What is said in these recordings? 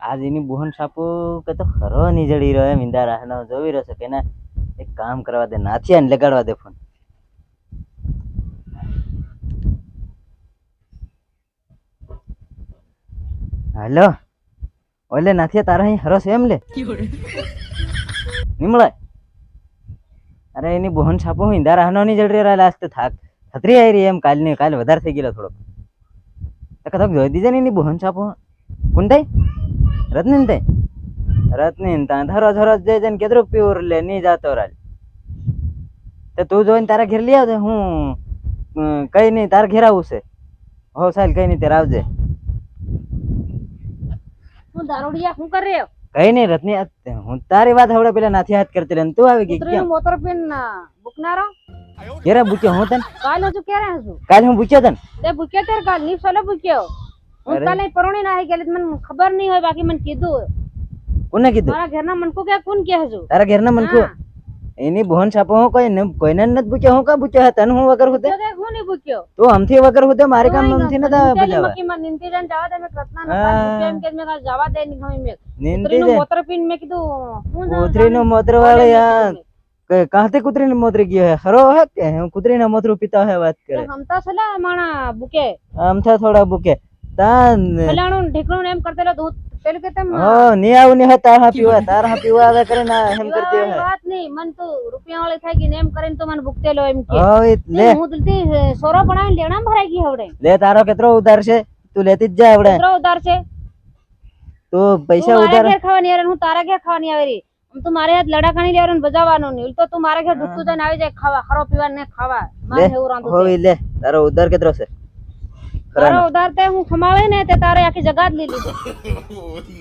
આજ એની બુહન સાપુ કે તો ખરો ની જડી રહ્યો એમ ઇંદા રાહનો જોવી રહ્યો છે કે ના? એક કામ કરવા દે નાથિયા ને લગાડવા દે ફોન હાલો. ઓલે નાથિયા તારા અહીં હરસ એમ લે? નિમળાય. અરે એની બુહન સાપુ હું ઇંદા રાહનો ની જડી રહ્યો લાસ્ટ થાક. થતરી આવી રહી એમ કાલની કાલ વધારે થઈ ગયેલો થોડોક. તો કદાચ જોઈ દીધે ને એની બુહન સાપુ. કોણ થાય રત્ની થાય રત્ની તા ધરો ધરો જઈ જઈને કેદરું પીવું લે ની જાતો રાજ. તો તું જોઈને તારા ઘેર લઈ આવજે હું કઈ નહીં તારા ઘેર આવું છે. હો સાહેબ કઈ નહીં ત્યારે આવજે હું દારૂડિયા શું કરી રહ્યો? કઈ નહીં રત્ની હું તારી વાત હવે પેલા નાથી હાથ કરતી રહી તું આવી ગઈ કેમ મોતર પીન બુકનારો ઘેરે પૂછ્યો હું તને? કાલ હજુ ક્યારે હજુ? કાલ હું બુક્યો તને? તે પૂછ્યો ત્યારે કાલની સોલે પૂછ્યો હું. કાલે પરણી ના આવી ગયેલી મને ખબર નહીં હોય બાકી મને કીધું કોને કીધું? મારા ઘરના મનકો કે કોણ કે હજુ? તારા ઘરના મનકો. એની બોહન છાપો હું કોઈ ને કોઈને નત પૂછ્યો હું કા પૂછ્યો હે તને હું વગર હોતે? કે હું ને પૂછ્યો તો હમથી વગર હોતે? મારે કામ આમથી નતા નિંતેલી બજાવા માં નિંતી જન જવા દે મે રત્ના નો પૂછ્યો એમ કે મે કાલ જવા દે નહીં ગમે મેં. કૂતરીનું જાય મોતર પીન મે કીધું હું જાઉં, કૂતરીનું જાઉં. મોત્ર વાળે યાર કે કાંથી કૂતરીને મોતરી ગયો હે? ખરો હે કે? હું કૂતરીને મોતરું પીતા હે વાત કરે. હમતા સલા માણા બુકે હમતા થોડા બુકે તાન. ફલાણું ઢીકણું એમ કરતેલો દૂધ. પેલું કે તેમ હો ની આવની હતા હા પીવા તાર હા પીવા આવે કરે ના એમ કરતી હે વાત નહીં મન તો રૂપિયા વાળી થાય કે એમ કરીને તો મને ભૂકતેલો એમ કે. હા લે. હું તુલતી સોરો બનાવીને લેણા ભરાઈ ગઈ હવડે. લે તારો કેટલો ઉધાર છે? તું લેતી જ જા હવડે. કેટલો ઉધાર છે? તું પૈસા ઉધાર ખાવાની આવે હું તારા ઘેર ખાવાની આવેરી તું મારે હાથ લડાકાણી લેવાનું ને બજાવવાનું નહીં. તો તું મારા ઘેર ઢૂકતું જઈને આવી જાય ખાવા ખરો પીવા ને ખાવા. મારે એવું રાંધું લે તારો ઉધાર કેટલો છે? તારો ઉધાર તે હું ખમાવે ને તે તારે આખી જગા જ લીધી. છે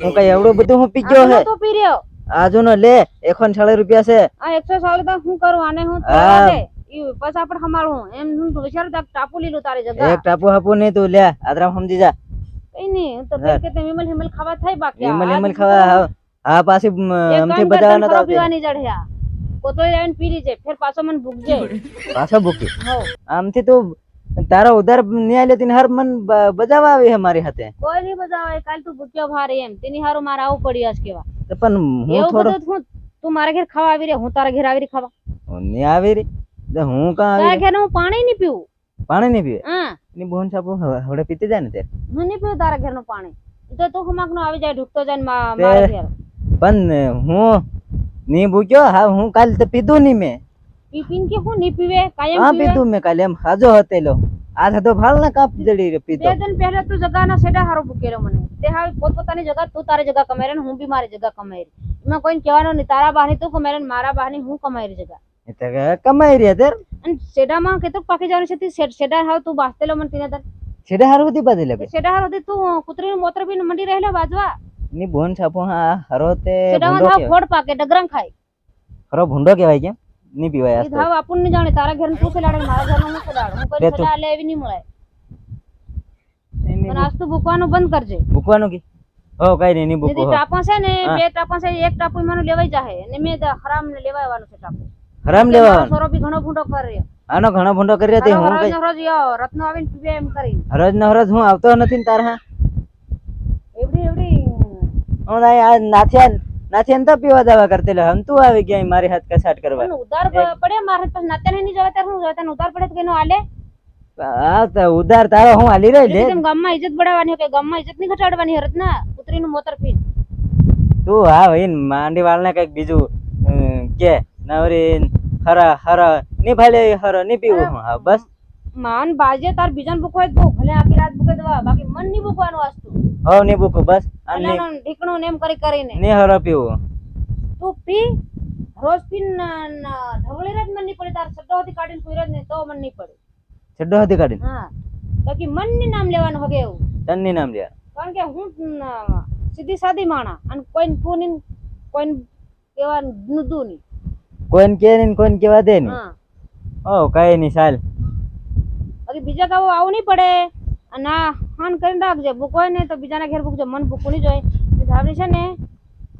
હું કઈ એવડું બધું હું પી ગયો હે? તો પી રહ્યો આજુ નો લે એકોન છાળે રૂપિયા છે. આ એકસો સાલ તો હું કરું આને હું તારે પછી આપણે સંભાળું એમ હું વિચાર ટાપુ લીલું તારી જગા. એક ટાપુ હાપુ નહીં તું લે આદરામ સમજી જા. કઈ નહીં તો કે તે વિમલ હિમલ ખાવા થાય બાકી. હિમલ આ હિમલ ખાવા તો હા પાછી અમથી નતા ખરો પીવાની જડ્યા કોતરી આવીને પી લીજે ફેર પાછો મને ભૂખજે. પાછો હો આમથી તું તારો ઉધાર ન્યાય લેતી હર મન બજાવા આવી હે મારી હાથે. કોઈ નહીં બજાવે કાલ તું ભૂખ્યો ભારે એમ. તેની હારું મારે આવું પડ્યું આજ કેવા. પણ હું થોડો હું તું મારા ઘેર ખાવા આવી રે હું તારા ઘેર આવી રે ખાવા. ની આવી રે હું કા આવી તારા ઘેર હું પાણી નહીં પીવું. પાણી નહીં પીવે? હા. ની બોન સાપુ હવે પીતી જાય ને તે? હું નહીં પીવું તારા ઘેરનું પાણી. તો તું ખમાક નો આવી જાય ઢૂકતો જાય ને મારા ઘેર. પણ હું ની ભૂખ્યો? હા હું કાલ તો પીધું નહીં મેં. પી પીને કે હું ની પીવે? કાયમ પીવે? પીધું મે કાલે. એમ હાજો હતેલો. આ થતો ભાલ ના કાપ જડી રહ્યો બે પીતો દિન પહેલા તું જગાના સેડા હારો ભૂકેલો મને. તે હવે પોતપોતાની જગા તું તારે જગા કમાઈ ને હું બી મારી જગા કમાઈ રહી. એમાં કોઈને કહેવાનું નહીં તારા બહાની તું કમાઈ ને મારા બહાની હું કમાઈ રહી જગા. એટલે કે કમાઈ રહ્યા તેર અને સેડામાં કેટલું પાકી જવાનું છે? તે સેડા હાવ તું બાસતેલો મને તીને તાર સેડા હારો હતી બાજુ લગે સેડા હારો હતી તું કૂતરીનું મોત્ર બી મંડી રહેલો બાજવા. ની બોન છાપો હા હરો તે સેડામાં ફોડ પાકે ડગરંગ ખાય. હરો ભૂંડો કહેવાય કેમ? ની પીવાય એ ધાવ આપણ ને જાણે. તારા ઘર તું ખેલાડે? મારા ઘર હું ખેલાડ? હું કરી તું. લે એવી નહીં મળે. પણ આજ તો ભૂકવાનું બંધ કરજે. ભૂકવાનું કે? ઓ કઈ નહીં ની નીતિ ટાપા છે ને બે ટાપા છે એક ટાપુ માનું લેવાઈ જાહે. અને મેં તો હરામ ને લેવાવાનું છે ટાપુ. હરામ કે લેવા મારો છોરો બી ઘણો ભૂંડો કરી રહ્યો. આનો ઘણો ભૂંડો કરી રહ્યા તે હું કઈ ને રોજ યો રત્નો આવીને પીવે એમ કરી. હરજ ન હરજ હું આવતો નથી ને તાર હા? એવડી એવડી. ઓ ના આ નાથિયા નાથિયા તો પીવા દાવા કરતેલો હમ તું આવી ગયા મારી હાથ કસાટ કરવા. ઉધાર પડે મારે પછી નાતે નહીં જવા ત્યારે હું જવા તને ઉધાર પડે તો કેનો આલે હા તો ઉધાર તારો હું આલી રહી લે. તેમ ગામમાં ઇજ્જત બડાવવાની કે ગામમાં ઇજ્જત નહીં ઘટાડવાની હોય ના ઉતરીનું મોતર પી તું હા ભાઈ માંડી વાળને કંઈક બીજું કે નવરી હરા હરા ની ભાલે હરા ની પીવું હા બસ. માન બાજે તાર બીજાને ભૂખો હોય ભૂખ. ભલે આખી રાત ભૂખે દવા બાકી મનની ભૂખવાનું વાસ્તુ. હવની ભૂખો બસ. અને ની ઢીકણું ને એમ કરી કરીને. ને હરો પીવો. તું પી રોજ પી ઢવળી રાત મનની પડે તાર સડ્ડો હતી કાઢીને રાત ને તો મનની પડે. છડ્ડો હતી કાઢીને? હા. બાકી મનની નામ લેવાનું હવે એવું. તન્ની નામ લેવા કારણ કે હું સીધી સાદી માણા અને કોઈને પૂની કોઈને કેવા નુદુ ની. કોઈ કે ની ને કેવા દે ની. હા. ઓ કઈ ની ચાલ. બાકી બીજા ગાવો આવું નહીં પડે. અને આ હાન કરીને રાખજે. ભૂખ હોય ને તો બીજાના ઘેર ભૂખજો. મન ભૂખું નહીં જોઈએ તે ધાબળી છે ને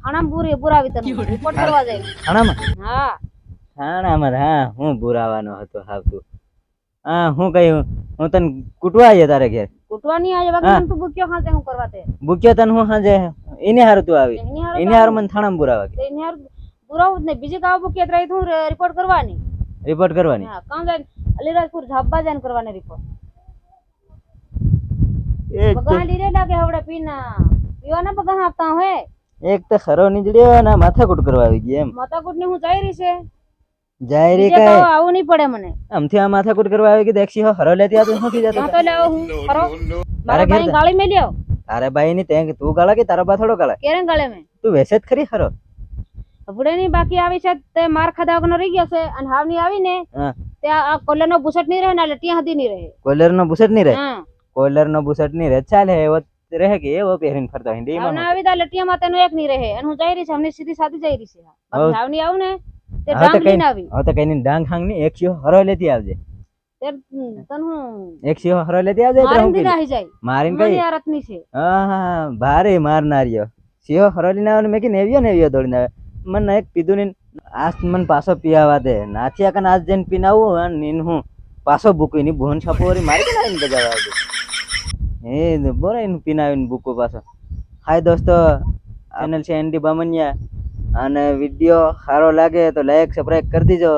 ખાણામાં પૂરી પુરાવી તને રિપોર્ટ કરવા જાય હાણામાં? હા. થાણામાં હા. હું બુરાવાનો હતો હાવતું. હા હું કહ્યું હું તને કૂટવા આવ્યો તારે ઘેર? કૂટવા નહીં આવે બાકી તું ભૂખ્યો ખાતે હું કરવા તે? ભૂક્યો તને હું હાજે? એને હારું તું આવી. એની હારું મને થાણામાં બુરાવા કે તો એની હારું પુરાવું જ નહીં. બીજી કાવ બુક કેત રહી હું રિપોર્ટ કરવાની? રિપોર્ટ કરવાની. હા કાં જાય અલીરાજપુર ઝાબા જાય કરવાની રિપોર્ટ એક તો. બગા ના કે હવડે પીના. પીવાના બગા આપતા હોય. એક તો ખરો નીકળ્યો અને માથાકૂટ કરવા આવી ગઈ એમ. માથાકૂટની હું જઈ રહી છે. જઈ રહી કે આવું નહીં પડે મને. આમથી આ માથાકૂટ કરવા આવી કે તો હો ખરો લેતી આવતો શું થઈ જતો? તો લાવ હું. ખરો મારા ઘેર ભાઈ ગાળી મેલ્યો. તારે ભાઈ ની તે તું ગાળા કે તારા બા થોડો ગાળા? કેરે ગાળે મે? તું વેસે જ ખરી હરો. હવડે બાકી આવી છે તે માર ખાધા વગરનો રહી ગયો છે અને હાવની આવીને આવી ને હા આ કોલર નો બુસટ નહીં રહે ને ત્યાં સુધી નહીં રહે. કોલર નો બુસટ નહીં રહે? કોલર નો બુસટ નહીં રહે? ચાલે એવો રહે કે એવો પહેરીને ફરતો હિન્દી માં આવી તા લટિયામાં તેનો એક નહીં રહે. અને હું જઈ રહી છે હમની સીધી સાદી જઈ રહી છે. બાકી આવું ને તે ડાંગ લઈને આવી. હવે તો કઈ નહીં ડાંગ હાંગની એક સિંહો હરો લેતી આવજે. તન હું એક સિયો હરો લેતી આવજે એટલે હું મારી આવી જાય. મારીને કઈ? રત્ની છે. હા હા ભારે મારનારિયો સિયો હરો લઈને આવે ને મેં નેવ્યો દોડીને આવે. મને એક પીધું નહીં આજ મને પાછો પીવા દે. નાથી આકન આજ જઈને પીનાવું અને નીન હું પાછો ભૂકી એની ભોન છાપો વળી મારી કે આવીને બજાવવા આવજો. એ બોરે એને પીનાવીને ભૂકો પાછો. હાય દોસ્તો ચેનલ છે એનડી બામનિયા અને વીડિયો સારો લાગે તો લાઈક સબસ્ક્રાઈબ કરી દીજો.